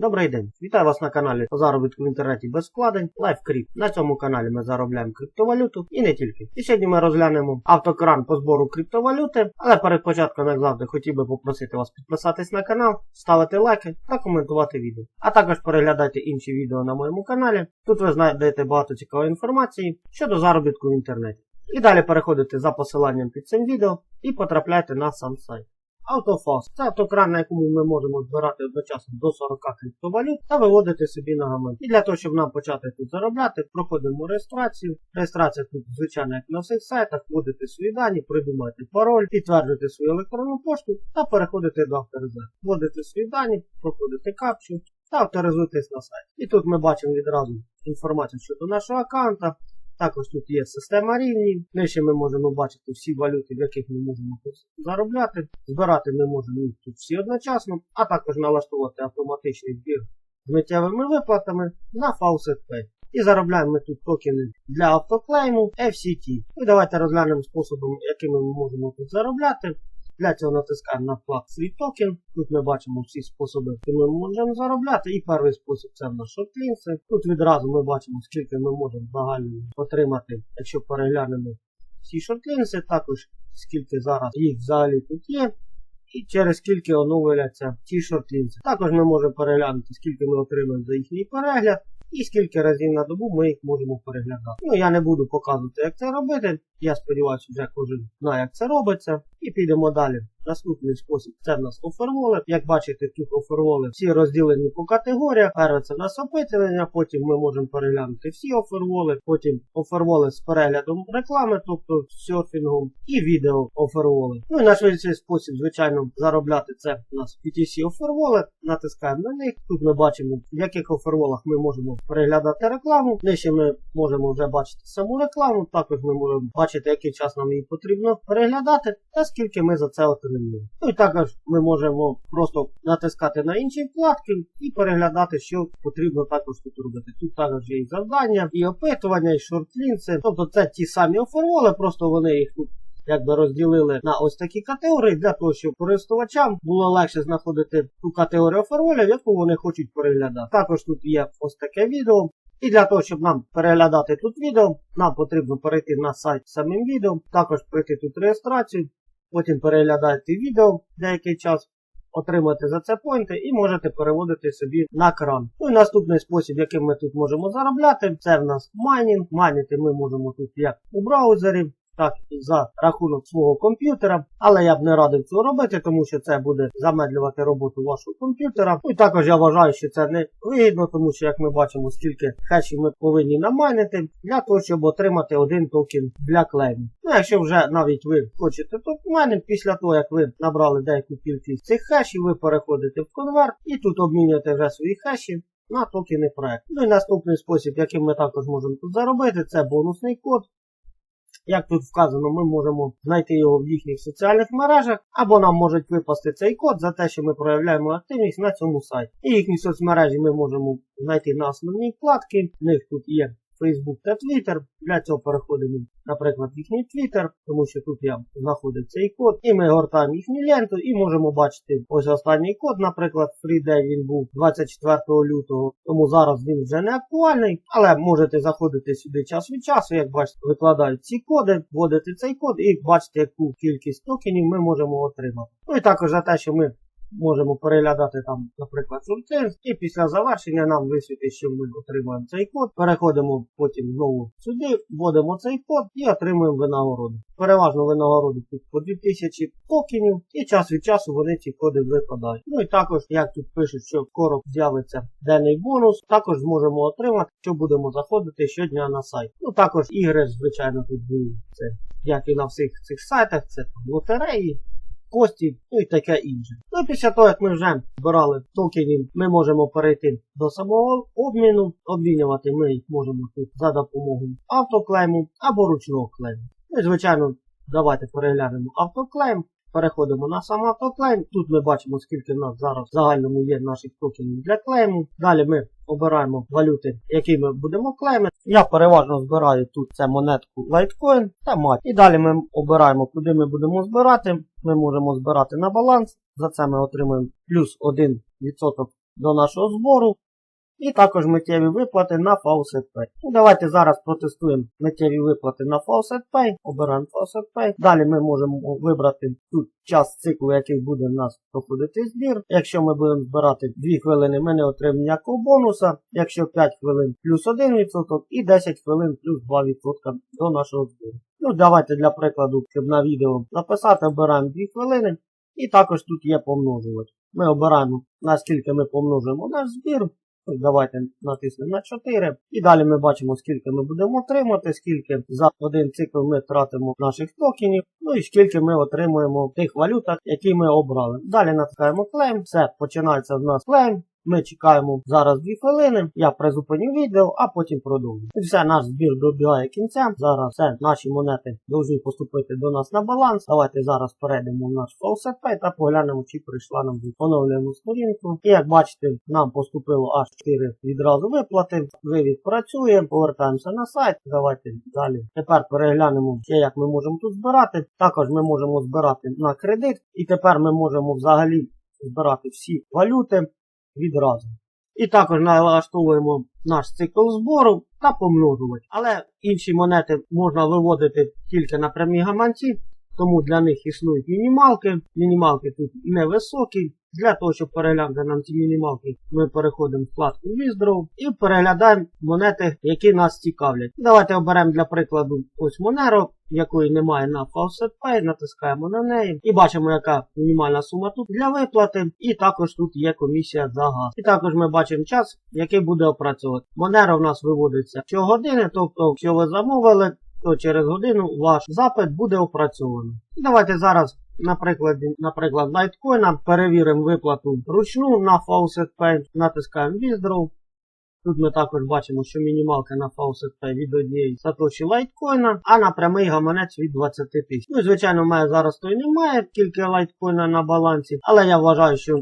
Добрий день! Вітаю вас на каналі заробітку в інтернеті без вкладень LiveCrypt. На цьому каналі ми заробляємо криптовалюту і не тільки. І сьогодні ми розглянемо автокран по збору криптовалюти, але перед початком, як завжди, хотів би попросити вас підписатись на канал, ставити лайки та коментувати відео. А також переглядайте інші відео на моєму каналі. Тут ви знайдете багато цікавої інформації щодо заробітку в інтернеті. І далі переходите за посиланням під цим відео і потрапляйте на сам сайт. Autofast – це автокран, на якому ми можемо збирати одночасно до 40 криптовалют та виводити собі на гаманець. І для того, щоб нам почати тут заробляти, проходимо реєстрацію. Реєстрація тут, звичайно, як на всіх сайтах, вводите свої дані, придумаєте пароль, підтверджуєте свою електронну пошту та переходите до авторизації. Вводите свої дані, проходите капчу та авторизуєтесь на сайт. І тут ми бачимо відразу інформацію щодо нашого аккаунта. Також тут є система рівнів. Нижче ми можемо бачити всі валюти, в яких ми можемо тут заробляти. Збирати ми можемо тут всі одночасно, а також налаштувати автоматичний збір з миттєвими виплатами на Faucet Pay. І заробляємо ми тут токени для автоклейму FCT. І давайте розглянемо способом, якими ми можемо тут заробляти. Для цього натискаємо на вклад Free Token. Тут ми бачимо всі способи, які ми можемо заробляти. І перший спосіб це в нас шортлінси. Тут відразу ми бачимо, скільки ми можемо загально отримати, якщо переглянемо всі шортлінси, також скільки зараз їх взагалі тут є. І через скільки оновляться ті шортлінси. Також ми можемо переглянути, скільки ми отримаємо за їхній перегляд. І скільки разів на добу ми їх можемо переглядати. Ну я не буду показувати, як це робити. Я сподіваюся, вже кожен знає, як це робиться. І підемо далі. Наступний спосіб це в нас оферволи. Як бачите, тут оферволи всі розділені по категоріях. Перше це нас опитування, потім ми можемо переглянути всі оферволи, потім оферволи з переглядом реклами, тобто серфінгом, і відео оферволи. Ну і найшвидший спосіб, звичайно, заробляти це у нас PTC оферволи. Натискаємо на них. Тут ми бачимо, в яких оферволах ми можемо переглядати рекламу. Нижче ми можемо вже бачити саму рекламу, також ми можемо бачити, який час нам її потрібно переглядати, та скільки ми за це отримуємо. Ну і також ми можемо просто натискати на інші вкладки і переглядати, що потрібно також тут робити. Тут також є і завдання, і опитування, і шортлінси. Тобто це ті самі оформоли, просто вони їх тут якби розділили на ось такі категорії, для того, щоб користувачам було легше знаходити ту категорію фарволів, яку вони хочуть переглядати. Також тут є ось таке відео. І для того, щоб нам переглядати тут відео, нам потрібно перейти на сайт самим відео, також пройти тут реєстрацію, потім переглядайте відео деякий час, отримати за це поінти і можете переводити собі на кран. Ну і наступний спосіб, яким ми тут можемо заробляти, це в нас майнінг. Майнити ми можемо тут як у браузері, так за рахунок свого комп'ютера. Але я б не радив цього робити, тому що це буде замедлювати роботу вашого комп'ютера. І також я вважаю, що це не вигідно, тому що, як ми бачимо, скільки хешів ми повинні намайнити для того, щоб отримати один токен для клейму. Ну, якщо вже навіть ви хочете топ майнинг, після того, як ви набрали деяку кількість цих хешів, ви переходите в конверт і тут обмінюєте вже свої хеші. На токени проекту. Ну і наступний спосіб, яким ми також можемо тут заробити, це бонусний код. Як тут вказано, ми можемо знайти його в їхніх соціальних мережах, або нам можуть випасти цей код за те, що ми проявляємо активність на цьому сайті. І їхні соцмережі ми можемо знайти на основній вкладці. В них тут є Facebook та Twitter. Для цього переходимо, наприклад, в їхній Twitter, тому що тут я знаходив цей код. І ми гортаємо їхню ленту і можемо бачити ось останній код, наприклад, Free він був 24 лютого, тому зараз він вже не актуальний. Але можете заходити сюди час від часу, як бачите, викладають ці коди, вводити цей код і бачите, яку кількість токенів ми можемо отримати. Ну і також за те, що ми можемо переглядати там, наприклад, шорти, і після завершення нам висвітить, що ми отримаємо цей код. Переходимо потім знову сюди, вводимо цей код і отримуємо винагороду. Переважно винагороду тут по 2000 токенів, і час від часу вони ці коди випадають. Ну і також, як тут пишуть, що скоро з'явиться денний бонус, також зможемо отримати, що будемо заходити щодня на сайт. Ну також ігри, звичайно, тут будуть це, як і на всіх цих сайтах, це лотереї кості, ну і таке інше. Ну після того, як ми вже збирали токенів, ми можемо перейти до самого обміну. Обмінювати ми їх можемо тут за допомогою автоклейму або ручного клейму. Ну звичайно, давайте переглянемо автоклейм. Переходимо на сам автоклейм. Тут ми бачимо, скільки в нас зараз в загальному є наших токенів для клейму. Далі ми обираємо валюти, які ми будемо клеймити. Я переважно збираю тут це монетку Litecoin та мать. І далі ми обираємо, куди ми будемо збирати. Ми можемо збирати на баланс. За це ми отримуємо плюс 1% до нашого збору. І також миттєві виплати на Faucet Pay. Ну, давайте зараз протестуємо миттєві виплати на Faucet Pay. Обираємо Faucet Pay. Далі ми можемо вибрати тут час циклу, який буде в нас проходити збір. Якщо ми будемо збирати 2 хвилини, ми не отримаємо ніякого бонуса. Якщо 5 хвилин плюс 1% і 10 хвилин плюс 2% до нашого збору. Ну, давайте для прикладу, щоб на відео написати, обираємо 2 хвилини. І також тут є помножувач. Ми обираємо, наскільки ми помножуємо наш збір. Ну, Давайте натиснемо на 4. І далі ми бачимо, скільки ми будемо отримати, скільки за один цикл ми тратимо наших токенів, ну і скільки ми отримуємо тих валютах, які ми обрали. Далі натискаємо клейм, все, починається в нас клейм. Ми чекаємо зараз 2 хвилини, я призупиню відео, а потім продовжу. І все, наш збір добігає кінця. Зараз все, наші монети повинні поступити до нас на баланс. Давайте зараз перейдемо в наш Faucet та поглянемо, чи прийшла нам оновлену сторінку. І як бачите, нам поступило аж 4 відразу виплати. Вивід працює, повертаємося на сайт. Давайте далі. Тепер переглянемо, ще як ми можемо тут збирати. Також ми можемо збирати на кредит. І тепер ми можемо взагалі збирати всі валюти відразу. І також налаштовуємо наш цикл збору та помножувати. Але інші монети можна виводити тільки на прямі гаманці, тому для них існують мінімалки. Мінімалки тут невисокі. Для того, щоб переглянути нам ці мінімалки, ми переходимо в вкладку Withdraw і переглядаємо монети, які нас цікавлять. Давайте оберемо для прикладу ось Monero, якої немає на Faucet Pay, натискаємо на неї і бачимо, яка мінімальна сума тут для виплати. І також тут є комісія за газ. І також ми бачимо час, який буде опрацьовувати. Monero в нас виводиться щогодини, тобто, якщо ви замовили, то через годину ваш запит буде опрацьований. Давайте зараз на прикладі, наприклад, лайткоїна перевіримо виплату ручну на Faucet Pay, натискаємо Withdraw. Тут ми також бачимо, що мінімалка на Faucet Pay від однієї сатоші лайткоїна, а на прямий гаманець від 20 тисяч. Ну, звичайно, в мене зараз той немає, тільки лайткоїна на балансі, але я вважаю, що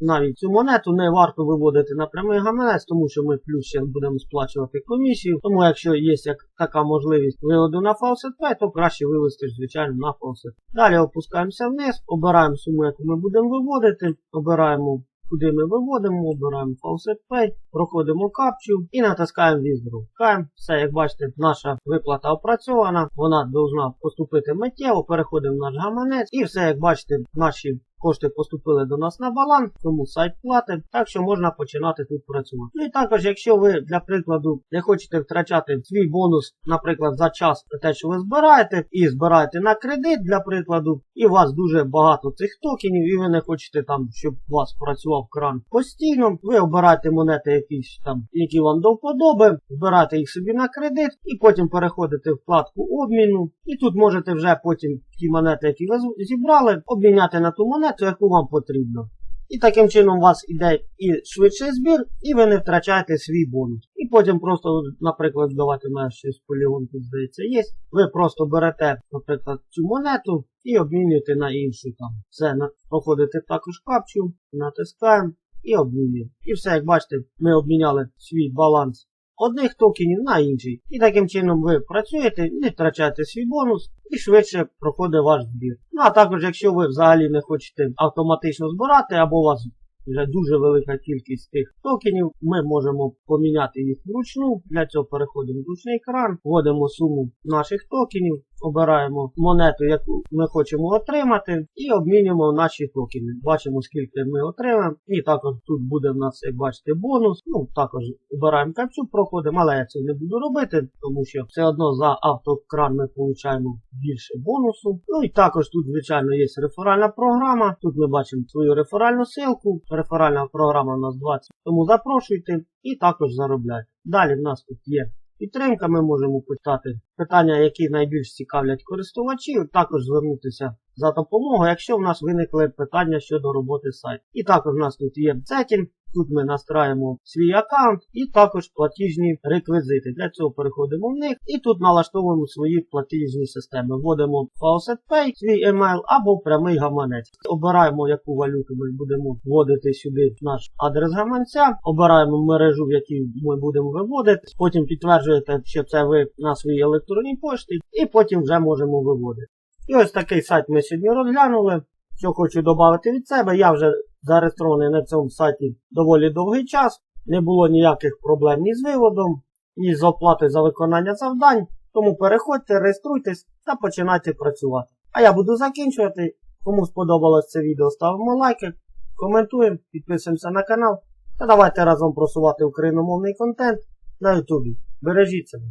навіть цю монету не варто виводити на прямий гаманець, тому що ми плюс ще будемо сплачувати комісію. Тому якщо є як така можливість виводу на Faucet Pay, то краще вивести, звичайно, на Faucet. Далі опускаємося вниз, обираємо суму, яку ми будемо виводити, обираємо. Куди ми виводимо, обираємо Faucet Pay, проходимо капчу і натискаємо Withdraw. Все, як бачите, наша виплата опрацьована, вона повинна поступити миттєво, переходимо в наш гаманець і все, як бачите, наші Кошти поступили до нас на баланс, тому сайт платить, так що можна починати тут працювати. Ну і також, якщо ви, для прикладу, не хочете втрачати свій бонус, наприклад, за час те, що ви збираєте, і збираєте на кредит, для прикладу, і у вас дуже багато цих токенів, і ви не хочете там, щоб у вас працював кран постійно, ви обираєте монети, якісь там, які вам до вподоби, збираєте їх собі на кредит, і потім переходите в вкладку обміну. І тут можете вже потім ті монети, які ви зібрали, обміняти на ту монету, яку вам потрібно. І таким чином у вас іде і швидший збір, і ви не втрачаєте свій бонус. І потім просто, наприклад, давайте мене щось полігон тут здається є. Ви просто берете, наприклад, цю монету і обмінюєте на іншу там. Все, проходите також капчу, натискаємо і обмінюємо. І все, як бачите, ми обміняли свій баланс одних токенів на інший. І таким чином ви працюєте, не втрачаєте свій бонус і швидше проходить ваш збір. Ну а також, якщо ви взагалі не хочете автоматично збирати, або у вас вже дуже велика кількість тих токенів, ми можемо поміняти їх вручну. Для цього переходимо в ручний екран, вводимо суму наших токенів, обираємо монету, яку ми хочемо отримати, і обмінюємо наші токени. Бачимо, скільки ми отримаємо. І також тут буде в нас, як бачите, бонус. Ну, також обираємо капцю, проходимо, але я це не буду робити, тому що все одно за автокран ми отримуємо більше бонусу. Ну і також тут, звичайно, є реферальна програма. Тут ми бачимо свою реферальну ссылку. Реферальна програма у нас 20. Тому запрошуйте і також заробляйте. Далі в нас тут є підтримка, ми можемо питати питання, які найбільш цікавлять користувачів, також звернутися за допомогою, якщо в нас виникли питання щодо роботи сайту. І також у нас тут є сетінг. Тут ми настраємо свій аккаунт і також платіжні реквізити. Для цього переходимо в них і тут налаштовуємо свої платіжні системи. Вводимо Faucet Pay, свій email або прямий гаманець. Обираємо, яку валюту ми будемо вводити сюди наш адрес гаманця. Обираємо мережу, в якій ми будемо виводити. Потім підтверджуєте, що це ви на своїй електронній пошті, і потім вже можемо виводити. І ось такий сайт ми сьогодні розглянули. Що хочу додати від себе, я вже зареєстрований на цьому сайті доволі довгий час. Не було ніяких проблем ні з виводом, ні з оплатою за виконання завдань. Тому переходьте, реєструйтесь та починайте працювати. А я буду закінчувати. Кому сподобалось це відео, ставимо лайки, коментуємо, підписуємося на канал та давайте разом просувати україномовний контент на Ютубі. Бережіть себе.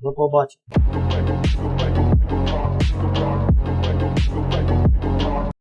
До побачення.